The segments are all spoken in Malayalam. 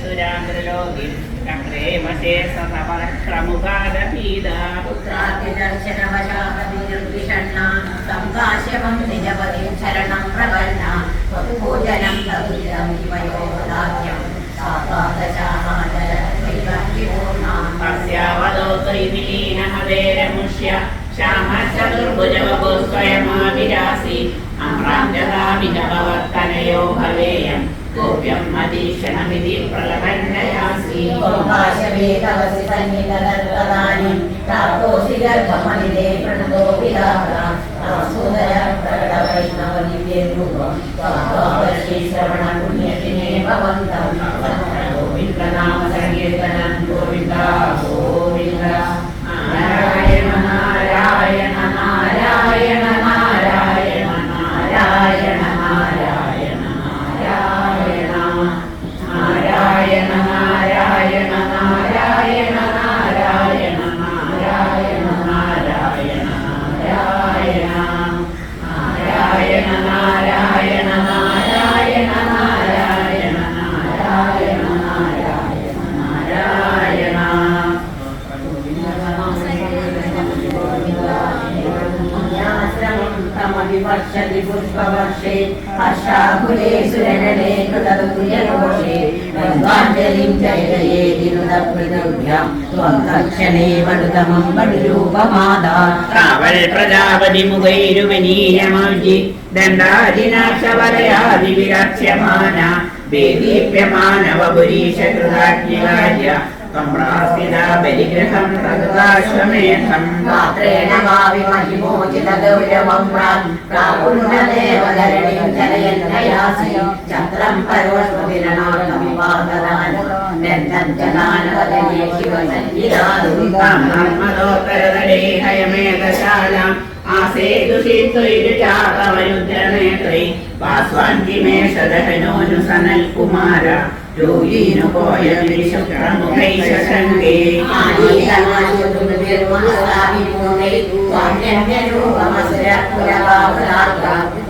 സുരാന്ദ്രലോകിൽ ചക്രേമശേ സംഭാഷ്യവം നിരവധി ശരണം പ്രപന്ന പൊതുഭോജനം സതുലിതം ഇവയോദാഖ്യം ശ്യാമചതുർഭുജവപു സ്വയമാവിരാസി അമ്രാന്തരാമികവർത്തനയോ ഭവേയം गोप्यम् अधीक्षणमिति प्रलभण्डयासि गोपाशवे तवसि सन्निधनर्वदानिम् प्राप्तोऽसि गर्भमनिदे प्रणतोऽपिलाः सुदय प्रकटवैष्णवदिव्यरूपम् त्वापश्ये श्रवणपुण्यतिने भवन्तम् गोविन्दनामसङ्कीर्तनम् गोविन्द गोविन्द नारायण नारायण नारायण ഹർഷാകുലേശുരനടേകൃതതുല്യഘോഷേ ഗംഗാഞ്ജലിം ജയകലേ തിരുതപ്രതുഭ്യം ത്വം തക്ഷണേ വടുതമം വടുരൂപമാതാ കാവൽ പ്രജാപതി മുഖൈരുമനീയമാർജി ദണ്ഡാദിനാശവരയാദി വിരക്ഷ്യമാന വേദീപ്യമാനവപുരീശ सम्रासिनापरिग्रहम् तददाश्वमेधम् पात्रेण भाविमहिमोचितगौरवम् प्रापुण्यदेवधरणिम् जनयन्नयासि चन्द्रम् पर्वस्वभिरणाकमिवाददानम् निर्दञ्जनानवदने शिवसञ्जिदादुर्गाम् नर्मदोपरदणे हयमेधशालाम् मासे दुषित्वैर्चातवयुद्धनेत्रै पास्वान्तिमे सदहनोऽनुसनल्कुमार योगीनुकोऽयमिशक्रमुखै शशङ्के। आनीतमायोगुरुभिर्महसाभिमोनैः वाण्यन्यरूपमसुरपुरवापरात्रा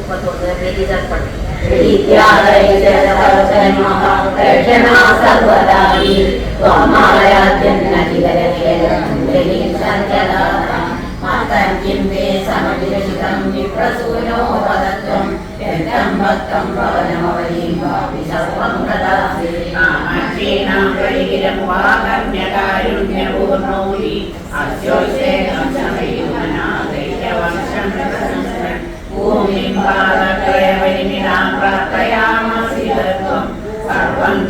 മുപ്പത്തൊന്ന് ബലിതർപ്പണം ൂർണൗരി അസ്യോ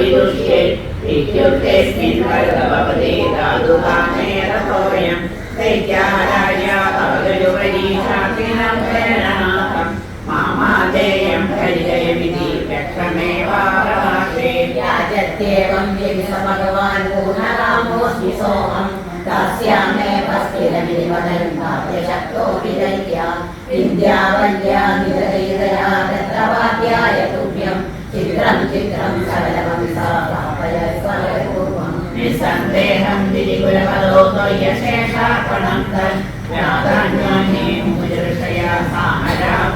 अभिदुष्टे इत्युक्ते स्मिन्वर्गभवते धातुकामेरसोऽयं दैत्याराजा अवगजपरीशास्त्रिणां प्रेरणाः मामादेयं हरिजयमिति व्यक्षमेवाराशे याजत्येवं यदि स भगवान् पूर्णकामोऽस्मि सोऽहं दास्यामे पस्थिरमिति वदन् भाव्यशक्तोऽपि दैत्या विद्यावल्या निदये ृषया सामरा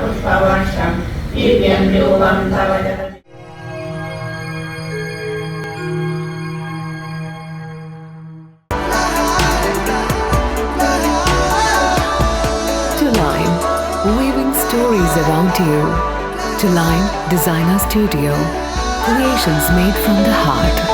Stories around you. Tulime Designer Studio. Creations made from the heart.